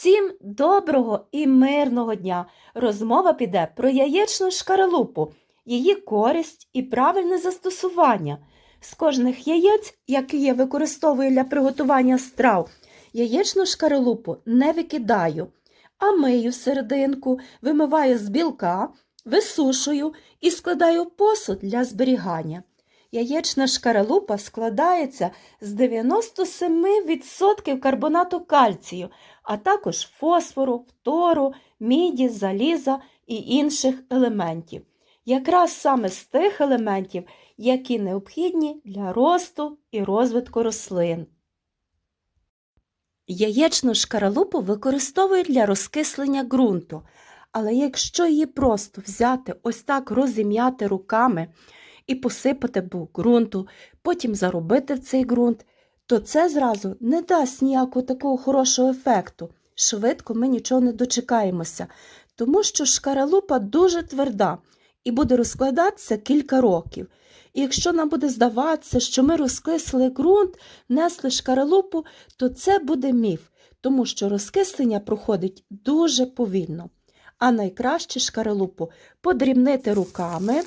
Всім доброго і мирного дня! Розмова піде про яєчну шкаралупу, її користь і правильне застосування. З кожних яєць, які я використовую для приготування страв, яєчну шкаралупу не викидаю, а мию серединку, вимиваю з білка, висушую і складаю посуд для зберігання. Яєчна шкаралупа складається з 97% карбонату кальцію, а також фосфору, фтору, міді, заліза і інших елементів. Якраз саме з тих елементів, які необхідні для росту і розвитку рослин. Яєчну шкаралупу використовують для розкислення ґрунту, але якщо її просто взяти ось так розім'яти руками і посипати був ґрунту, потім заробити в цей ґрунт, то це зразу не дасть ніякого такого хорошого ефекту. Швидко ми нічого не дочекаємося, тому що шкаралупа дуже тверда і буде розкладатися кілька років. І якщо нам буде здаватися, що ми розкисли ґрунт, несли шкаралупу, то це буде міф, тому що розкислення проходить дуже повільно. А найкраще шкаралупу подрібнити руками,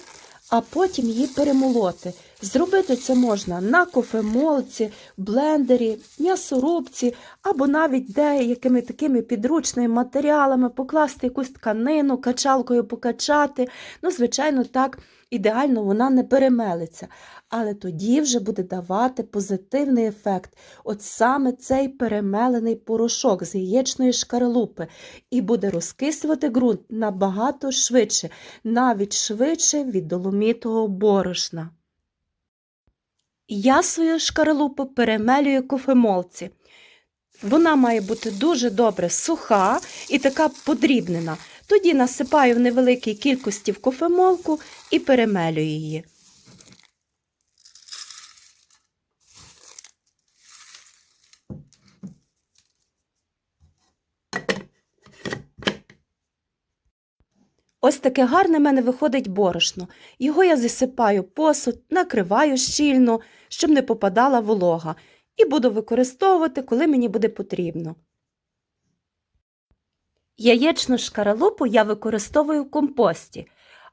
а потім її перемолоти. Зробити це можна на кофемолці, блендері, м'ясорубці або навіть деякими такими підручними матеріалами, покласти якусь тканину, качалкою покачати. Ну, звичайно, так ідеально вона не перемелиться. Але тоді вже буде давати позитивний ефект. От саме цей перемелений порошок з яєчної шкаралупи і буде розкислювати ґрунт набагато швидше, навіть швидше від доломітого борошна. Я свою шкаралупу перемелюю кофемолці. Вона має бути дуже добре суха і така подрібнена. Тоді насипаю в невеликій кількості в кофемолку і перемелюю її. Ось таке гарне мене виходить борошно. Його я засипаю посуд, накриваю щільно, щоб не попадала волога, і буду використовувати, коли мені буде потрібно. Яєчну шкаралупу я використовую в компості,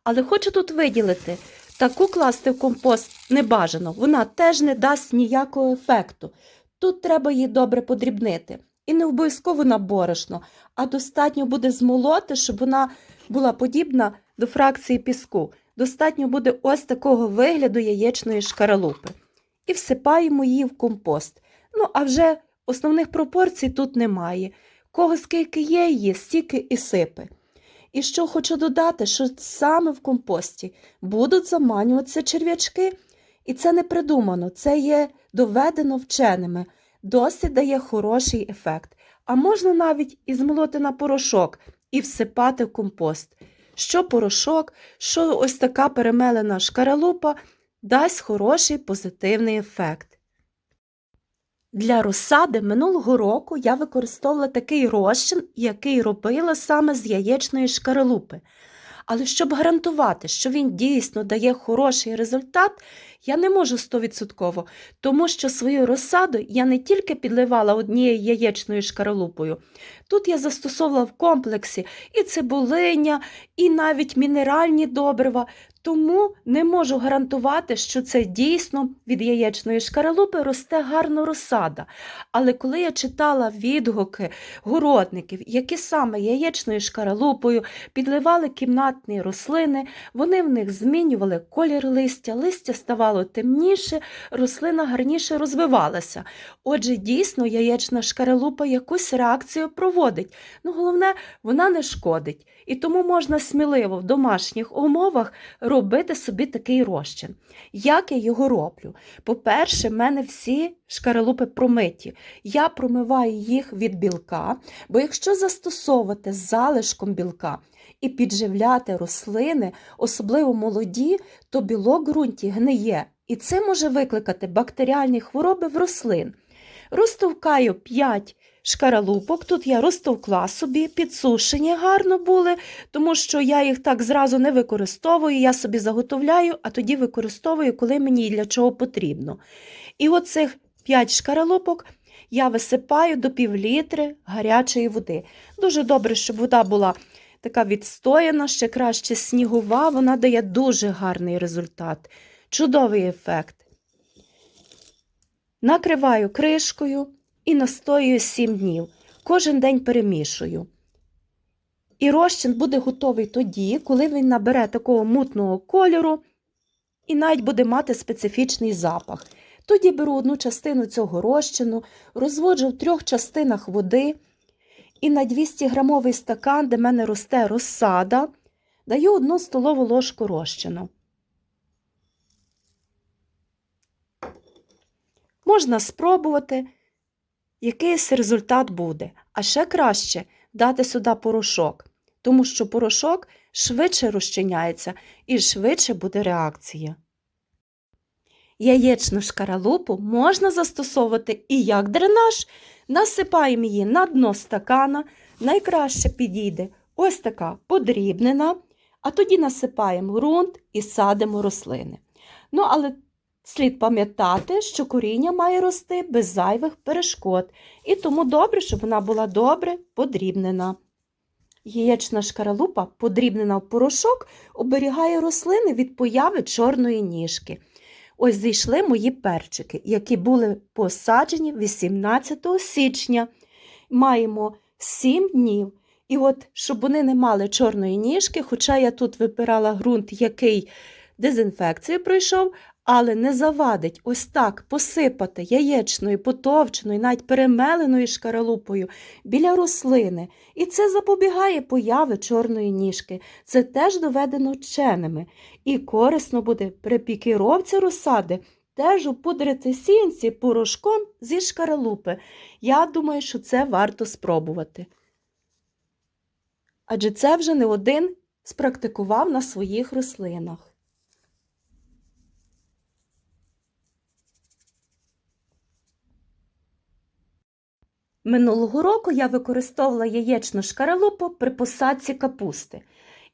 але хочу тут виділити, таку класти в компост не бажано, вона теж не дасть ніякого ефекту. Тут треба її добре подрібнити. І не обов'язково на борошно, а достатньо буде змолоти, щоб вона була подібна до фракції піску. Достатньо буде ось такого вигляду яєчної шкаралупи. І всипаємо її в компост. Ну, а вже основних пропорцій тут немає. Кого скільки є її, стільки і сипи. І що хочу додати, що саме в компості будуть заманюватися черв'ячки, і це не придумано, це є доведено вченими, досить дає хороший ефект. А можна навіть і змолоти на порошок і всипати в компост. Що порошок, що ось така перемелена шкаралупа дасть хороший позитивний ефект. Для розсади минулого року я використовувала такий розчин, який робила саме з яєчної шкаралупи. Але щоб гарантувати, що він дійсно дає хороший результат, я не можу стовідсотково, тому що свою розсаду я не тільки підливала однією яєчною шкаралупою. Тут я застосовувала в комплексі і цибулиня, і навіть мінеральні добрива, тому не можу гарантувати, що це дійсно від яєчної шкаралупи росте гарно розсада. Але коли я читала відгуки городників, які саме яєчною шкаралупою підливали кімнатні рослини, вони в них змінювали колір листя, листя ставало темніше, рослина гарніше розвивалася. Отже, дійсно, яєчна шкаралупа якусь реакцію проводить. Ну, головне, вона не шкодить. І тому можна сміливо в домашніх умовах робити собі такий розчин. Як я його роблю? По-перше, в мене всі шкаралупи промиті. Я промиваю їх від білка, бо якщо застосовувати залишком білка і підживляти рослини, особливо молоді, то білок в ґрунті гниє, і це може викликати бактеріальні хвороби в рослин. Розтовкаю 5 шкаралупок. Тут я розтовкла собі, підсушені гарно були, тому що я їх так зразу не використовую, я собі заготовляю, а тоді використовую, коли мені для чого потрібно. І оцих 5 шкаралупок я висипаю до півлітри гарячої води. Дуже добре, щоб вода була така відстояна, ще краще снігова, вона дає дуже гарний результат, чудовий ефект. Накриваю кришкою і настоюю 7 днів. Кожен день перемішую. І розчин буде готовий тоді, коли він набере такого мутного кольору і навіть буде мати специфічний запах. Тоді беру одну частину цього розчину, розводжу в трьох частинах води і на 200 грамовий стакан, де в мене росте розсада, даю одну столову ложку розчину. Можна спробувати, якийсь результат буде. А ще краще дати сюди порошок, тому що порошок швидше розчиняється і швидше буде реакція. Яєчну шкаралупу можна застосовувати і як дренаж. Насипаємо її на дно стакана. Найкраще підійде ось така подрібнена, а тоді насипаємо ґрунт і садимо рослини. Ну, але слід пам'ятати, що коріння має рости без зайвих перешкод, і тому добре, щоб вона була добре подрібнена. Яєчна шкаралупа, подрібнена в порошок, оберігає рослини від появи чорної ніжки. Ось зійшли мої перчики, які були посаджені 18 січня. Маємо 7 днів. І от, щоб вони не мали чорної ніжки, хоча я тут випирала ґрунт, який дезінфекцію пройшов, але не завадить ось так посипати яєчною, потовченою, навіть перемеленою шкаралупою біля рослини. І це запобігає появи чорної ніжки. Це теж доведено вченими. І корисно буде при пікіровці розсади теж упудрити сінці порошком зі шкаралупи. Я думаю, що це варто спробувати. Адже це вже не один спрактикував на своїх рослинах. Минулого року я використовувала яєчну шкаралупу при посадці капусти.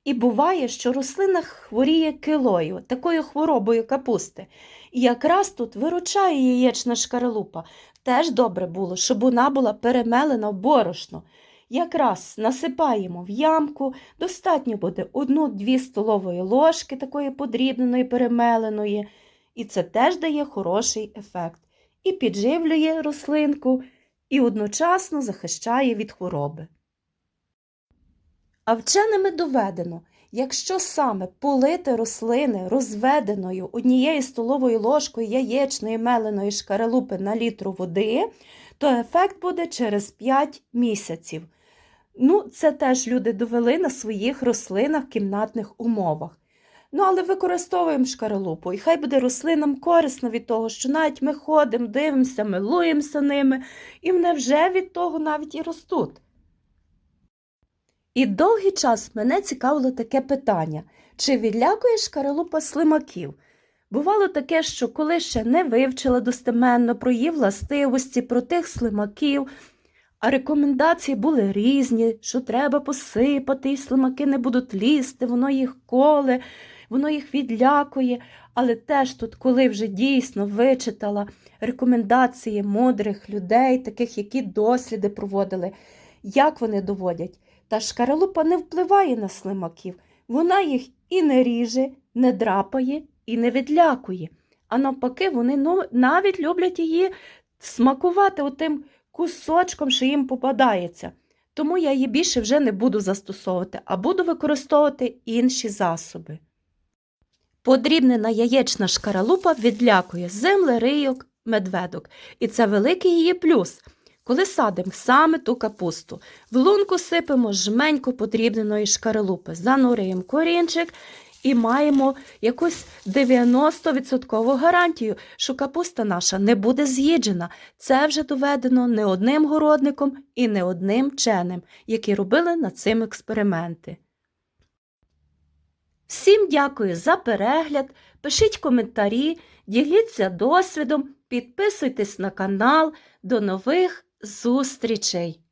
І буває, що рослина хворіє килою, такою хворобою капусти. І якраз тут виручає яєчна шкаралупа. Теж добре було, щоб вона була перемелена в борошно. Якраз насипаємо в ямку, достатньо буде 1-2 столової ложки такої подрібненої, перемеленої. І це теж дає хороший ефект. І підживлює рослинку, і одночасно захищає від хвороби. А вченими доведено, якщо саме полити рослини розведеною однією столовою ложкою яєчної меленої шкаралупи на літру води, то ефект буде через 5 місяців. Ну, це теж люди довели на своїх рослинах в кімнатних умовах. Ну, але використовуємо шкаралупу, і хай буде рослинам корисно від того, що навіть ми ходимо, дивимося, милуємося ними, і вони вже від того навіть і ростуть. І довгий час мене цікавило таке питання, чи відлякує шкаралупа слимаків? Бувало таке, що коли ще не вивчила достеменно про її властивості, про тих слимаків, а рекомендації були різні, що треба посипати, і слимаки не будуть лізти, воно їх коле, воно їх відлякує. Але теж тут, коли вже дійсно вичитала рекомендації мудрих людей, таких, які досліди проводили, як вони доводять, та шкаралупа не впливає на слимаків, вона їх і не ріже, не драпає, і не відлякує. А навпаки, вони ну, навіть люблять її смакувати отим кусочком, що їм попадається. Тому я її більше вже не буду застосовувати, а буду використовувати інші засоби. Подрібнена яєчна шкаралупа відлякує землерийок, медведок. І це великий її плюс. Коли садимо саме ту капусту, в лунку сипемо жменьку подрібненої шкаралупи, занурюємо корінчик і маємо якусь 90% гарантію, що капуста наша не буде з'їджена. Це вже доведено не одним городником і не одним вченим, які робили над цим експерименти. Всім дякую за перегляд, пишіть коментарі, діліться досвідом, підписуйтесь на канал. До нових зустрічей!